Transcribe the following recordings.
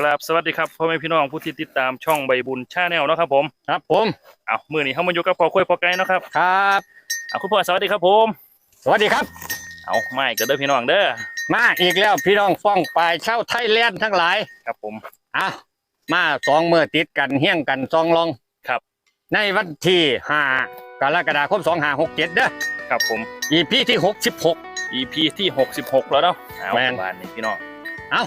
กราบสวัสดีครับพ่อแม่พี่น้องผู้ที่ติดตามช่องใบบุญชาแนลเนาะครับผมครับผมเอามือนี้เข้ามาอยู่กับพ่อคุยพ่อไก่เนาะครับครับเอาคุณพ่อสวัสดีครับผม สวัสดีครับ เอาไม่ก็เด้อพี่น้องเด้อมาอีกแล้วพี่น้องฟ้องปลายเช่าไทยแลนด์ทั้งหลายครับผมอะมาสองมือติดกันเฮี้ยงกันซองลองครับ ในวันที่ห้ากรกฎาคมสองห้าหกเจ็ดเด้อครับผมอีพีที่หกสิบหก EP ที่66แล้วเนาะเอาแม่นบานนี้พี่น้องเอา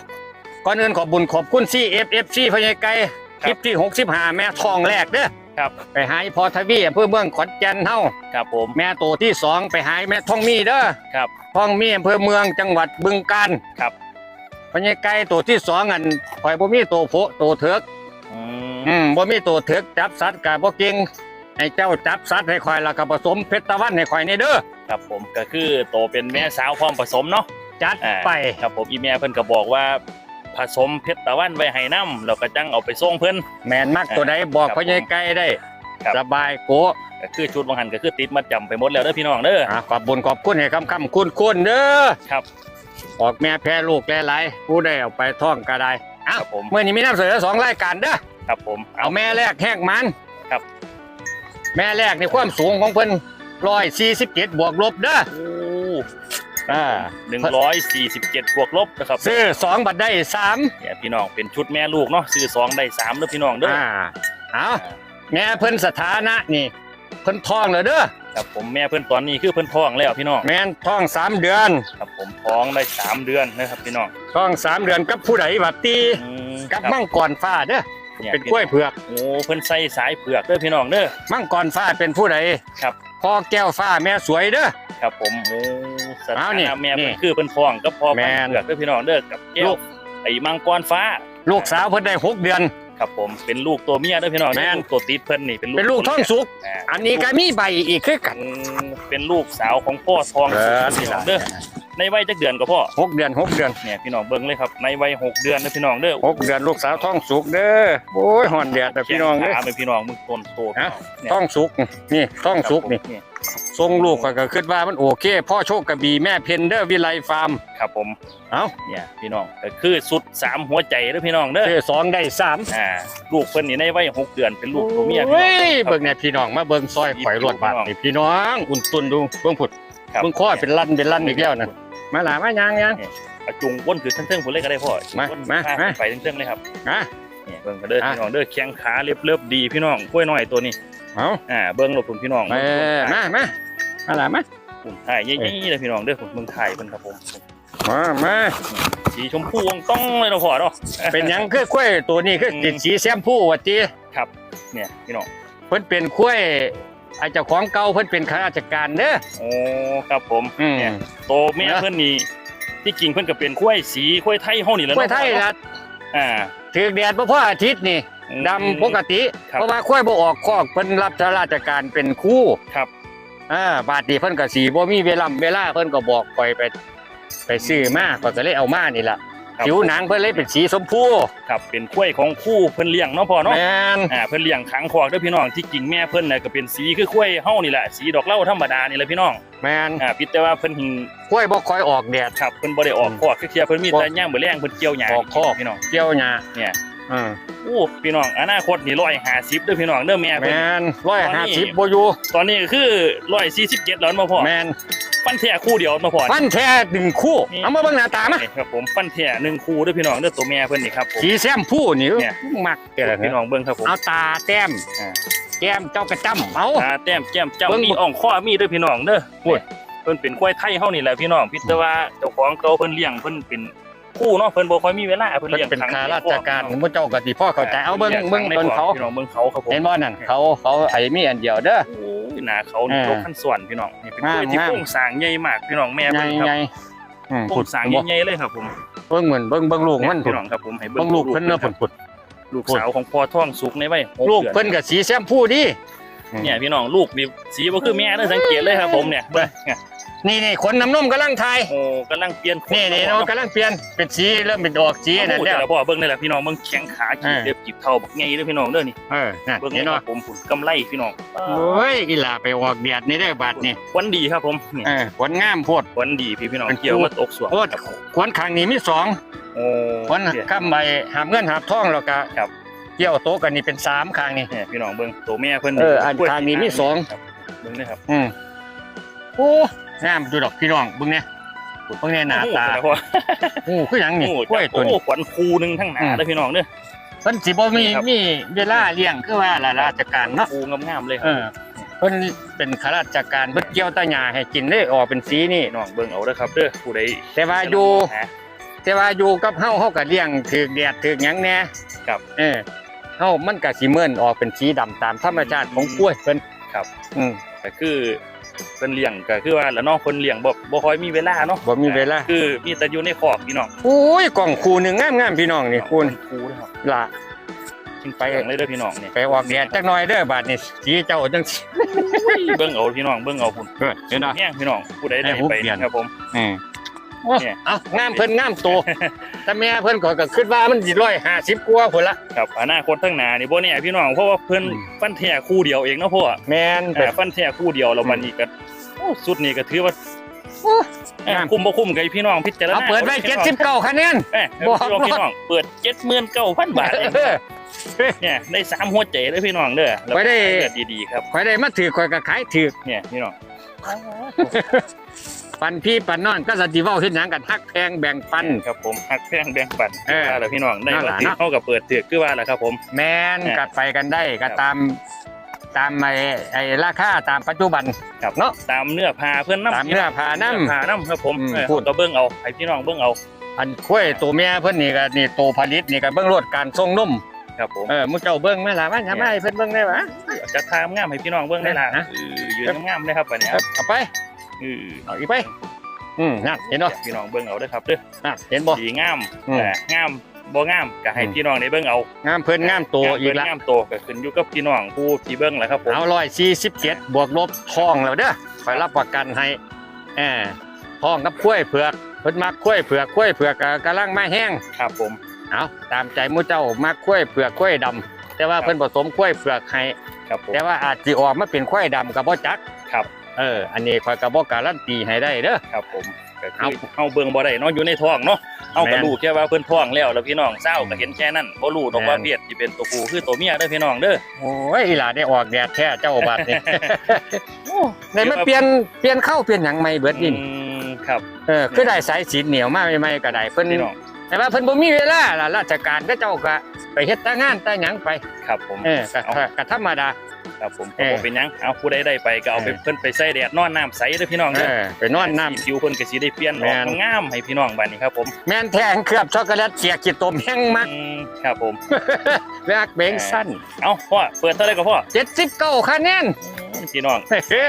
ก่อนอื่นขอบบุญขอบคุณซีเอฟเอฟซีพญาไก่ครับคลิปที่หกสิบห้าแม่ทองแรกเด้อครับไปหายพอทวีอำเพื่อเมืองขอนแก่นเฮาครับผมแม่โตที่สองไปหายแม่ทองมีเด้อครับทองมีอำเภอเมืองจังหวัดบึงกาฬครับพญาไก่ตัวที่สองอันข่อยบ่มีตัวโผตัวเถิกอืมอืมบ่มีตัวเถิกจับสัตว์ก็บ่เก่งให้เจ้าจับสัตว์ให้ข่อยแล้วก็ผสมเพชรตะวันให้ข่อยนี่เด้อครับผมก็คือโตเป็นแม่สาวพร้อมผสมเนาะจัดอ่าไปครับผมอีเมียเพิ่นก็บอกว่า ผสมเพชรตะวันไว้ให้น้ำแล้วก็จังเอาไปส่งเพิ่นแม่นมักตัวใดบอกครับพญาไก่ได้ครับสบายโกะก็คือชุดวังหันก็คือติดมาจำไปหมดแล้วเด้อพี่น้องเด้ออะขอบบุญขอบคุณให้คำคำคุณคุณเด้อครับออกแม่แพ้ลูกหลายๆผู้ได้เอาไปท่องก็ได้คอ้าวรับผมเมื่อนี้มีน้ำเสือสองรายการเด้อครับผมเอาแม่แรกแหกมันครับ แม่แรกในความสูงของเพิ่นร้อยสี่สิบเจ็ดบวกลบเด้อโอ้อ่าหนึ่งร้อยสี่สิบเจ็ดบวกลบนะครับซื้อสองบัตรได้สามเนี่ยพี่น้องเป็นชุดแม่ลูกเนาะซื้อสองได้สามเด้อพี่น้องเด้ออ่าเอาแม่เพิ่นสถานะนี่ เพิ่นท้องเลยเด้อครับผมแม่เพื่อนตอนนี้คือเพื่อนท้องแล้วพี่น้องแม่นท้องสามเดือนครับผมท้องได้สามเดือนนะครับพี่น้องท้องสามเดือนกับผู้ใดบัดตีอืมกับครับมังกรฟ้าเด้อเนี่ยเป็นกล้วยเผือกโอ้เพื่อนใส่สายเผือกเด้อพี่น้องเด้อมังกรฟ้าเป็นผู้ใดครับพ่อแก้วฟ้าแม่สวยเด้อ ครับ ผมโอ้สถาเอานี่นะแม่นี่ เพื่อนคือเพื่อนท้องก็พอแม่พันนเผือกเด้อพี่น้องเด้อกับแก้ลูวกไอ้มังกรฟ้าลูกสาวเพิ่นได้หกเดือน ครับผมเป็นลูกตัวเมียเด้อพี่น้องแม่น ลูกตัวติดเพิ่นนี่เป็นลูกเป็นลูกท้องสุกอ่าอันนี้ก็มีใบอีกคือกันอืมเป็นลูกสาวของพ่อทองสุกพี่น้องเด้อในวัยจักเดือนก็พ่อหกเดือนหกเดือนเนี่ยพี่น้องเบิ่งเลยครับในวัยหกเดือนนะพี่น้องเด้อหกเดือนลูกสาวท้องสุกเด้อโอ้ยหอนแดดแต่พี่น้องเด้อ ถามเป็นพี่น้องมึงต้นโตพี่น้องเนี่ยท้องสุกนี่ท้องสุกนี่ ครับผม ทรงลูกข้อยก็คิดว่ามันโอเค พ่อโชคกระบี่แม่เพนเดอร์วิไลฟาร์ม ครับผมเอ้าเนี่ยพี่น้องก็คือสุดสามหัวใจเด้อพี่น้องเด้อเด้สองได้สามอ่าลูกเพิ่นนี่ในวัยหกเดือนเป็นลูกตัวเมียพี่น้เฮ้องยเบิ่งเนี่ยพี่น้องมาเบิ่งซอยข่อยรวดบาดนี่พี่น้องอุ่นตุนดูเบิ่งผุดครับเบิ่งข้อเป็นลั่นเป็นลั่นอีกแล้วนะมาหลามายังยังเอาจุงวนคือทั้งๆผมเลยก็ได้พ่อมาวนมาพมาไปทั้งๆเลยครับฮะเนี่ยเบิ่งก็เด้ออะพี่น้องเด้อแข้งขาเรียบเรียบดีพี่น้องกล้วยน้อยตัวนี้ เอาอ่าเบิ่งหลบผมพี่น้องมามามามาหลามาผมถ่ายยี่ๆเลยพี่น้องเด้อผมเบิ่งถ่ายเพิ่นครับผมมามาสีชมพูวงต้องเลยเนาะพ่อเนาะเป็นหยังคือกล้วยตัวนี้คือติดสีแซมพูว่าติครับ เนี่ยพี่น้องเพิ่นเป็นกล้วยไอ้เจ้าของเก่าเพิ่นเป็นข้าราชการเด้อโอ้ครับผมอืมเนี่ยโตแม่นะเพิ่นนี่ที่จริงเพิ่นก็เป็นกล้วยสีกล้วยไทยเฮานี่แหละกล้วยเนาะไทยล่ะอ่าถือแดดบ่พออาทิตย์นี่ ดำปกติ ครับ เพราะว่าควายบ่ออกคอกเพิ่นรับราชการเป็นครู่ครับ อ่าบาดนี้เพิ่นก็สิบ่มีเวลาเวลาเพิ่นก็บอกปล่อยไป ไปซื้อมาก็ก็เลยเอามานี่ล่ะครับ ผิวหนังเพิ่นเลยเป็นสีชมพูครับเป็นกล้วยของคู่เพิ่นเลี้ยงเนาะพ่อเนาะแม่นอ่าเพิ่นเลี้ยงขังคอกเด้อพี่น้องที่จริงแม่เพิ่นน่ะก็เป็นสีคือกล้วยเฮานี่แหละสีดอกเหล้าธรรมดานี่แหละพี่น้องแม่นอ่าพิดแต่ว่าเพิ่นหิงควายบ่ค่อยออกแดด ครับเพิ่นบ่ได้ออกคอกคือเทียเพิ่นมีแต่ย่างมื้อแรงเพิ่นเกี่ยวหญ้าออกคอก พี่น้อง เกี่ยวหญ้าเนี่ย อืมโอ้พี่น้องอนาคตนี่150เด้อพี่น้องเด้อแม่เพิ่นแม่นตอนนี้150บ่อยู่ตอนนี้ก็คือ147แล้วมาพ่อแม่นฟันแท้คู่เดียวมาพ่อฟันแท้ดึงคู่นี่ เอามาเบิ่งหน้าตามานี่ครับผมฟันแท้หนึ่งคู่เด้อพี่น้องเด้อตัวแม่เพิ่นนี่ครับผม สีแซมพูนี่เนี่ย มักเด้อพี่น้องเบิ่งครับผม เอาตาแต้มอ่า แก้มเจ้ากระจ้ำเอา ตาแต้มแก้มจ้ำเบิ่งมีอ่องข้อมีเด้อพี่น้องเด้อโอ้ย เพิ่นเป็นควายไทยเฮานี่แหละพี่น้องพิจารว่าเจ้าของเขาเพิ่นเลี้ยงเพิ่นเป็น คู่เนาะเพิ่นบ่ค่อยมีเวลาเพิ่นเพิ่นเลี้ยงเป็นขังข้าราชการมุเจ้าก็สิพ่อเข้าใจเอาเบิ่งเบิ่งลี้ยเบิ่งขัเขาในพี่น้องเบิ่งเขาครับผมเห็นบ่นั่นเขาเขาไอ้มีอันเดียวเด้อโอ้ยหน้าเขานี่เออยกขั้นส่วนพี่น้องนี่เป็นกล้วยงามที่งามโครงสร้างใหญ่มากพี่น้องแม่ใหญ่เพิ่นครับใหญ่อืมโครงสร้างใหญ่ๆเลยครับผมเบิ่งเหมือนเบิ่งเบิ่งลูกมันพี่น้องครับผมให้เบิ่งลูกเพิ่นเนาะครัพุ่บนลูกสาวของพ่อท้องสุกในวัยหๆลูกดือนเพิ่นก็สีแซมพูดิเนี่ยพี่น้องลูกนี่สีบ่คือแม่เด้อสังเกตเลยครับผมเนี่ยเบิ่งเนี่ยนี่นี่ขนน้ำนมกำลังทายโอ้กำลังเปลี่ยนขนี่นี่เาะเรากำลังเปลี่ยนเป็นสีเริ่มเป็นออกสีนั่นโอ้แล้วแต่ละพ่อเบิ่งนี่แหละพี่น้องเบิ่งแข้งขาขีดเออเล็บจีบเท่าบักไงเด้อพี่น้องเด้อนี่เออนั่นเบิ่งเห็นนี่เนาะผมผุนกำไรพี่น้องโอ้ยอีหลาไปออกแดดนี่ได้อบาดนี่ควันดีครับผมนี่เออขนงามโพดควันดีพี่พี่น้องเป็นเกี่ยวมาตกสวงโพดครับผมขนข้างนี้มีสองโอ้ขนข้ามใบหาบเงินหาบทองแล้วก็ครับเกี่ยวโต๊ะกันนี่เป็นสามข้างนี่เนี่ยพี่น้องเบิ่งตัวแม่เพิ่นเอออันทางนี้มีสองครับเบิ่งนี่ครับอืมโอ้ งามดูดอกพี่น้องเบิ่งเนี่ยเบิ่งเนี่ยหน้าตาโอ้โหโอ้คือหยังนี่โอ้โหกล้วยตัวนี้ โอ้ขวัญคูหนึงทั้งหน้าอืมเด้อพี่น้องเด้อ เพิ่นสิบ่มีครับ มีเวลาเลี้ยงคือว่าละราชการเนาะคูงามๆเลยคเอรับอเพิ่นเป็นข้าราชการเพิ่นเกี่ยวตาหญ้าให้กินได้ออกเป็นสีนี่ พี่น้องเบิ่งเอาเด้อครับเด้อผู้ใดแต่ว่าอยู่ หา แต่ว่าอยู่กับเฮาเฮาก็เลี้ยงถึกแดดถึกหยังแหน่ครับเออเฮามันก็สิเหมือนออกเป็นสีดำตามธรรมชาติของกล้วยเพิ่นครับ อืม ก็คือ เพิ่นเลี้ยงก็คือว่าแล้วเนาะเพิ่นเลี้ยงบ่บ่ค่อยมีเวลาเนาะบ่มีเวลา คือมีแต่อยู่ในคอกพี่น้องโอ้ยกล่องคู่หนึงงามๆพี่น้องนี่คุณคูนะครับล่ะจริงไปอย่างเลยเด้อพี่น้องเนี่ยไปออกแดดจักหน่อยเด้อบาดนี้สีเจ้าจังสิเบิ่งเอาพี่น้องเบิ่งเอาพุ่นเออเห็นเนาะแห้งพี่น้องผู้ใดได้ให้หุบไปเปลี่ยนครับผมอืม โอ้เนี่ยเอางามเพิ่นงามโตแต่แม่เพิ่นก็ก็คิดว่ามันสิ150กว่าพุ่นละ ครับอนาคตทั้งหน้านี่บ่แน่พี่น้องเพราะว่าเพิ่นอืม ฟันแท้คู่เดียวเองเนาะพ่อแม่นเออฟันแท้คู่เดียวแล้วบัดนี้ก็โอ้สุดนี่ก็ถือว่าโอ้ เออคุ้มบ่คุ้มกับพี่น้องพิจารณาเอาเปิดไว้79คะแนน เอ้ยบอกพี่น้องเปิด79,000บาทเอง เออ เนี่ยได้สามหัวใจเลยพี่น้องเด้อแล้วไว้ได้เลือดดีๆครับข่อยได้มาถือข่อยก็ขายถือเนี่ยพี่น้อง ปันพี่ปันน้องก็สติเว้าเฮ็ดหยังกันฮักแพงแบ่งปัน ครับผมหักแพงแบ่งปันเออ ว่าแล้วพี่น้องได้นั่นมาล่ะถือเนาะเฮากับเปิดถือคือว่าแหละครับผม แม่นเนี่ยกัดไปกันได้ก็ครับตามตามไอ้ไอ้ราคาตามปัจจุบัน ครับ เนาะ ตามเนื้อผ้าเพื่อนน้ำตามเนื้อผ้าน้ำเนื้อผ้าน้ำครับผมอืมเออพูด ก็เบิ่งเอาให้พี่น้องเบิ่งเอาอันกล้วยตัวแม่เพิ่นนี่ก็นี่ตัวผลิตนี่ก็เบิ่งรถการส่งนมครับผมเออมื้อเจ้าเบิ่งแม่ล่ะว่าทำไมเพิ่นเบิ่งได้วะ จะทามงามให้พี่น้องเบิ่งได้ล่ะนะ เออยืนงามๆเลยครับบัดเนี้ยครับเอาไปเออเอาอีกไปอืมนั่นเห็นบ่พี่น้องเบิ่งเอาเด้อครับเด้อนั่นเห็นบ่สีงามอืมเอองามบ่งามก็ให้อืมพี่น้องได้เบิ่งเอางามเพิ่นงามโตอีกละงามโตก็ขึ้นอยู่กับพี่น้องผู้ที่เบิ่งแหละครับผมเอา147บวกลบทองแล้วเด้อคอยรับประกันให้เออทองกับกล้วยเผือกเพิ่นมักกล้วยเผือกกล้วยเผือกก็กำลังมาแห้งครับผมเอาตามใจหมูเจ้ามักข้วยเผือกข้วยดำแต่ว่าครับเพิ่นผสมข้วยเผือกให้ครับผมแต่ว่าอาจสิออกมาเป็นข้วยดำกับบ่จักครับ เอออันนี้ข่อยก็บ่การันตีให้ได้เด้อครับผมก็คืเอาอเฮาเบิ่งบ่ได้เนาะอยู่ในท้องเนาะเฮาก็แม่นรู้แค่ว่าเพิ่นท้องแล้วแล้วพี่น้องเศร้าก็เห็นแค่นั้นบ่รู้ดอกว่าแม่นเบียดสิเป็นตัวผู้คือตัวเมียเด้อพี่น้องเด้อโอ้ยอีหลาได้ออกแดดแท้เจ้าบัดนี่ได้มาเปลี่ยนเปลี่ยนเข้าเปลี่ยนหยังใหม่เบิดนี่อืมครับเออคือได้สายสีเหนียวมาใหม่ๆก็ได้เพิ่นพี่น้อง แต่ว่าเพิ่นบ่มีเวลาล่ะราชการก็เจ้าก็ไปเฮ็ดแต่งานแต่หยังไปครับผมเออก็ก็ธรรมดา ครับผมเอก็อบ่เป็นหยังเอาผู้ใดได้ไปก็เอาไปเออเพิ่นไปใส่แดดนอนน้ำใสเด้อพี่น้องเอเด้ออไปนอนน้ำสีผิวเพิ่นก็สิได้เปลี่ยนอแม่อกนงามให้พี่น้องบัดนี้ครับผมแม่นแท้งเคลือบช็อกโกแลตเสียกิดตมแห้งมักอืมครับผม แวกเบงสั้นเอ้าพ่อเปิดเท่าไหร่ก็พ่อ79คะแนนอืมพี่น้อง เฮ้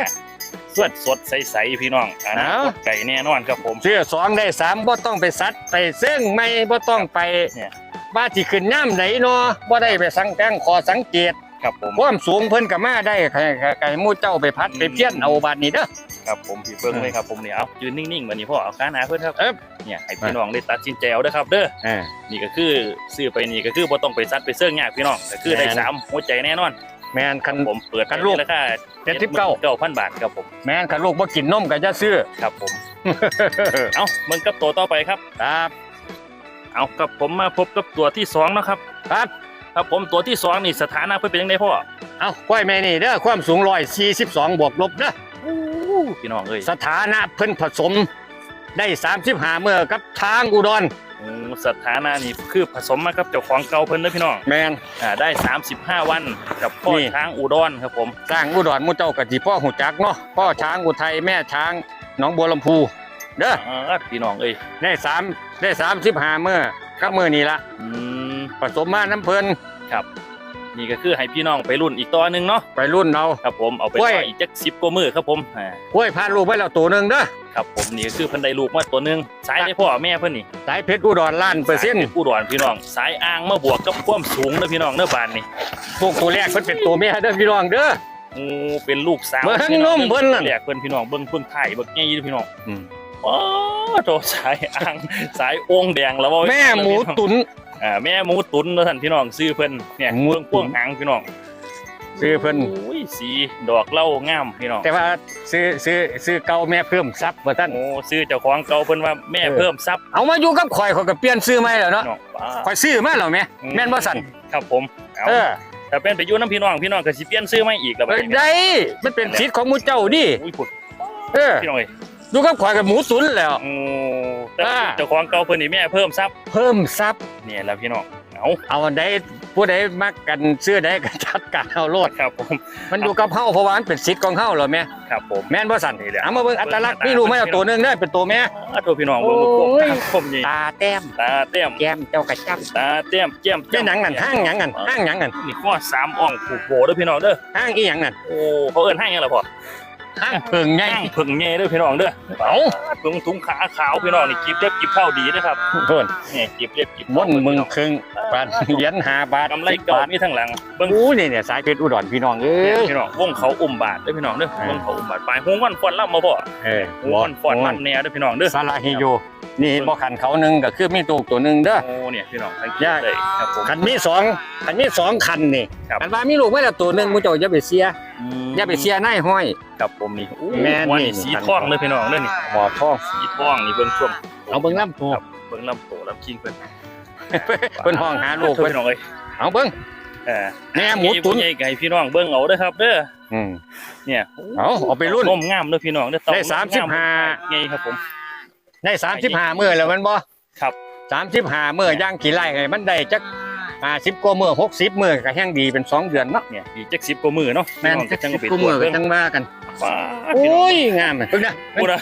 ยสดสดใสๆพี่น้องอนาเอ้าคตไก่แน่นอนครับผมซื้อสองได้สามบ่ต้องไปซัดไปซึ่งไม่บ่ต้องไปเนี่ยบ้าที่ขึ้นย่ำไหนเนาะบ่ได้ไปสังแกงขอสังเกตครับผมความสูงเพิ่นก็มาได้ใครใครหมู่เจ้าไปพัดไปเพี้ยนเอาบาดนี้เด้อครับผมพี่เบิ้งเลยครับผมเนี่ยเอายืนนิ่งๆวันนี้พ่อเอาขาหนาเพื่อนครับเอ๊บเนี่ยให้พี่น้องได้ตัดสินใจเอาเด้อครับเด้อเออนี่ก็คือซื้อไปนี่ก็คือบ่ต้องไปซัดไปเสื่องยากพี่น้องก็คือได้แม่นสามหัวใจแน่นอน แม่นคันผมเปิดกันลูกราคาเจ็ดสิบเก้าเก้าพันบาทครับผมแม่นคันลูกบ่กินนมก็จะซื้อครับผม เอาเบิ่งกับตัวต่อไปครับครับ เอากับผมมาพบกับตัวที่สองเนาะครับครับครับผมตัวที่สองนี่สถานะเพิ่นเป็นยังไงพ่อเอาก้อยแม่นี่เด้อความสูง142บวกลบเด้อพี่น้องเอ้ยสถานะเพิ่นผสมได้35เมื่อกับทางอุดรอืม สถานะนี่คือผสมมากับเจ้าของเก่าเพิ่นเด้อพี่น้องแม่นอ่าได้ 35 วันกับพ่อนี่ ช้างอุดรครับผม สร้างอุดรหมู่เจ้าก็สิพ่อหูจักเนาะพ่อช้างอุทัยแม่ช้างหนองบัวลำพู เด้อเออพี่น้องเอ้ยได้สามได้สามสิบห้าเมื่อกับมือนี้ละอืม ผสมมาน้ำเพลินครับ นี่ก็คือให้พี่น้องไปรุ่นอีกตัวหนึ่งเนาะไปรุ่นเราครับผมเอาไปโอ้ยต่ออีกจักสิบกว่ามือครับผมอ่าห้วยพาลูกไปแล้วตัวหนึ่งเด้อครับผมนี่ก็คือเพิ่นได้ลูกมาตัวหนึงสายได้พ่อแม่เพิ่นนี่สายเพชรอุดรล้านเปอร์เซ็นต์สายผู้ดอนพี่น้องสายอ่างมาบวกกับความสูงเด้อพี่น้องเด้อบานนี่พวกตัวแรกเพิ่นเป็นตัวเมียเด้อพี่น้องเด้อโอ้เป็นลูกสาวเบิ่งพี่น้องนมเบิ่งนั่นเรียกเพิ่นพี่น้องเบิ่งเพิ่งไข่เบิ่งใหญ่พี่น้องอืมโอ้โตสายอ่างสายโองแดงแล้วบ่แม่หมูตุ๋น อ่าแม่หมูตุ๋นเนาะท่านพี่น้องซื้อเพิ่นเนี่ยหมูเบิ่งตุ๋พ่วนงหางพี่น้องซื้อเพิ่นโอ้ยสีดอกเหล้างามพี่น้องแต่ว่าซื้อซื้อซื้อเก่าแม่เพิ่มทรัพย์ว่าท่านโอ้ซื้อเจ้าของเก่าเพิ่นว่าแม่เออเพิ่มทรัพย์เอามาอยู่กับข่อยข่อยก็เปลี่ยนซื้อใหม่แล้วเนาะน้องป้าข่อยซื้อมาแล้วแม่แม่นบ่สั่นครับผมเอาเออถ้าเป็นไปอยู่น้ำพี่น้องพี่น้องก็สิเปลี่ยนซื้อใหม่อีกแล้วบัดนี้ได้มันเป็นสิทธิ์ของหมูเจ้าดิอุ้ยพุดเออพี่น้องเอ้ยอยู่กับข่อยกับหมูตุ๋นแล้ว โอ้ แต่ว่าอ่า เจ้าของเก่าเพิ่นนี่แม่เพิ่มทรัพย์เพิ่มทรัพย์ เนี่ยแหล้วพี่น้องเอาเอาอันใดผู้ใดมักกันซื้อใดก็จัดการเอาโลด ครับผมมันอยู่กับเฮาเพราะว่ามันเป็นสิทธิ์ของเฮาเหรอแม่ครับผม แม่นบ่สั่นนี่แหละเอามาเบิ่งอัตลักษณ์นี่รู้ไหมเอาตัวหนึงเด้อเป็นตัวแม่อ่าตัวพี่น้องเบิ่งพวกโอ้ยคมใหญ่ตาแต้มตาเต้มแก้มเจ้ากระจับตาเต้มแก้มเป็นหนังนั่นห้างหยังนั่นห้างหยังนั่นนี่ข้อสามอ่องผูกโบเด้อพี่น้องเด้อห้างอีหยังนั่นโอ้เขาเอิ้นห้างหยังล่ะพ่อห้าง เพิงใหญ่ห้างผึ่งแง่เด้อพี่น้องเด้อเอ้าถุงถุงขาขาวพี่น้องนี่กิบเล็บกิบเข้าดีเด้อครับโพิ่นนี่กิบเล็บกิบม่วนมึงครึ่งบาทเหรียญ5บาทกำไรเก่ามีทั้งหลังเบิ่งอู้นี่เนี่ยสายเพชรอุดรพี่น้องเอ้เนี่ยยพี่น้องวงเขาอุ้มบาทเด้อพี่น้องเด้อเออวงเขาอุ้มบาทไปหงวันฟอนล่ำมาบ่เออหงวันฟอนล่ำแหน่เด้อพี่น้องเด้อสาราฮิโย นี่บ่ขันเขาหนึงก็คือมีตัวตัวหนึงเด้อ โอ้เนี่ยพี่น้องสังเกตยากเลยครับผมคันมีสองคันมีสองคันนี่ครับคันว่ามีลูกไว้แล้วตัวหนึงมูเจ้าอย่าไปเสียอย่าไปเสียนายห้อย ครับผมนี่โอ้แม่นหัวนี่นี่ สีทองเลยพี่น้องเด้อนี่หมอทองสีทองนี่เบิ่งช่วงเอาเบิ่งลำตัวครับเบิ่งลำโตลำคิงเพิ่นเพิ่นห้องหาลูกเพิ่นพี่น้องเอ้ยเอาเบิ่งเออแหน่หมูตุ๋นใหญ่ไก่พี่น้องเบิ่งเอาเด้อครับเด้ออืมเนี่ยเอาเอาไปรุ่น นมงามเด้อพี่น้องเด้อเต้ได้นสามสิบห้า ไงครับผม ได้35มื้อแล้วแมันบ่ครับ35มื้อย่างกี่ไร่ให้มันได้จัก50กว่ามื้อ60มื้อก็แห้งดีเป็นสองเดือนเนาะเนี่ยอีกจัก10กว่ามื้อเนาะแม่นพี่น้องก็จังจักไปกูตรมื้วอจก็เบิ่งจังว่ากันฟ้าโอพี่น้อง้ยงามเพิ่นนะพูดนะ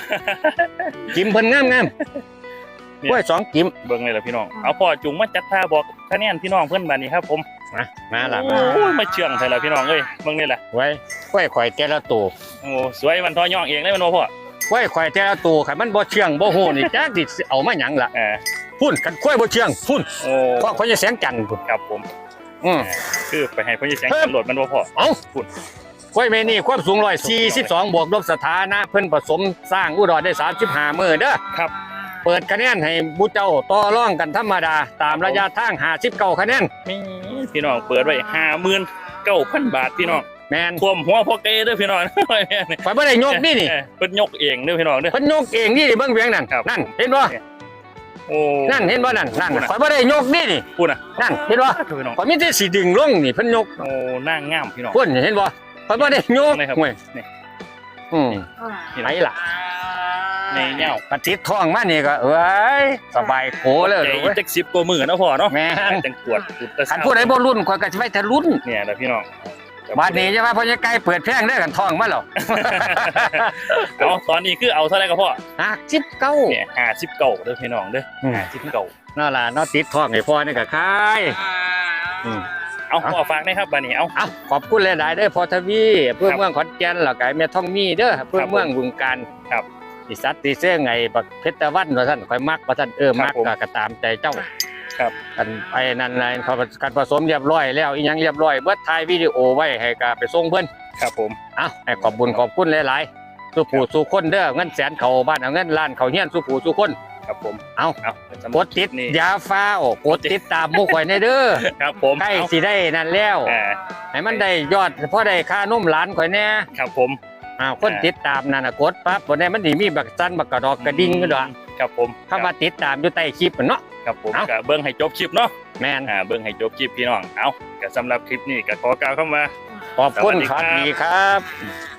จิ้มเพิ่นงามงามเนี่ยกล้วยสองจิ้มเบิ่งเลยล่ะพี่น้องเอาพ่อจุงมาจัดท่าบอกคะแนนพี่น้องเพิ่นบัดนี้ครับผมมามาล่ะโอ้ยมาเชื่องใส่ล่ะพี่น้องเอ้ยเบิ่งนี่ล่ะไว้กล้วยข่อยแต่ละตัวโอ้สวยมันทอย่องเองเลยแมันบ่พ่อ กล้วยข่อยแต่ละตัวคันมันบ่เชื่องบ่โหนี่จักสิเอามาหยังล่ะเออพุ่นคันกล้วยบ่เชื่องพุ่นโอ้เพราะเขาจะแสงจันทร์พุ่นครับผมอืมคือไปให้เพิ่นสิแสงตำรวจมันบ่พอเอ้าพุ่นกล้วยแม่นี่ความสูง142บวกลบสถานะเพิ่นผสมสร้างอุดรได้35มื้อเด้อครับ เปิดคะแนนให้ผู้เจ้าต่อรองกันธรรมดา ตามระยะทาง59คะแนนมีพี่น้องเปิดไว้59,000บาทพี่น้อง แม่นท่วมหัวพ่อเกเด้อพี่น้องข่อยบ่ได้ยกนี่นี่เออเพิ่นยกเองเด้อพี่น้องเด้อเพิ่นยกเองนี่เบิ่งเวียงนั่นครับนั่นเห็นบ่โอ้นั่นเห็นบ่นั่นนั่นข่อยบ่ได้ยกนี่นี่พูดน่ะนั่นเห็นบ่พี่น้องข่อยมีแต่สิดึงลงนี่เพิ่นยกโอ้นางงามพี่น้องเพิ่นเห็นบ่ข่อยบ่ได้ยกนี่ครับห่วยนี่อืมนี่ไหนล่ะในเหย้ากระติดท้องมานี่ก็เอ้ยสบายโขเลยใจเว้ยจัก10กว่ามื้อเนาะพ่อเนาะแม่นจังตรวจอุดตะคันผู้ใดบ่รุ่นข่อยก็สิไว้แต่รุ่นเนี่ยแหละพี่น้อง บาดนี้ใช่ป่ะพ่อใหญ่ไก่เปิดแพงเด้อกันท้องมาแล้วเอาตอนนี้คือเอาเท่าไหร่ก็พ่อฮะสิบเก้าเนี่ย50เก่าเด้อพี่น้องเด้ออืม50เก่านั่นล่ะเนาะติดท้องให้พ่อนี่ก็คายอืมเอาพ่อฝากได้ครับบัดนี้เอาเอาขอบคุณหลายๆเด้อพ่อทวีเพื่อเมืองขอนแก่นแล้วก็แม่ท่องมีเด้อเพื่อเมืองบึงการครับอีสัตว์ตีเสื้อไงบักเพชรตะวันว่าท่านข่อยมักว่าท่านเออครับมักผมก็ก็ตามใจเจ้า ครับ กันไปนั่นแหละเขาการผสมเรียบร้อยแล้วอีหยังเรียบร้อยเบิดถ่ายวิดีโอไว้ให้ก็ไปส่งเพิ่นครับผมเอาให้ขอบบุญขอบคุณหลายๆสู้ผู้สู้คนเด้อเงินแสนเขาบ้านเอาเงินล้านเขาเฮียนสู้ผู้สู้คนครับผมเอาเอาสำหรับกดติดนี่อยาฟ้าวกดติดตามหมู่ข่อยในเด้อครับผมใกล้เอาสิได้นั่นแล้วอ่าให้มันได้ยอดพอได้ค่านมหลานข่อยแน่ครับผม อ้าวคนอ่า ติดตามนั่นน่ะกดปั๊บบ่ได้มันสิมีบักสั้นบักกระดอกกระดิ่งก็ดอกครับผมเข้ามาติดตามอยู่ใต้คลิปน่ะเนาะ ครับผมเอาก็เบิ่งให้จบคลิปเนาะแม่นอ่าเบิ่งให้จบคลิปพี่น้องเอาก็สำหรับคลิปนี้ก็ขอกล่าวคำว่า ขอบคุณสวัสดีครับครับดีครับ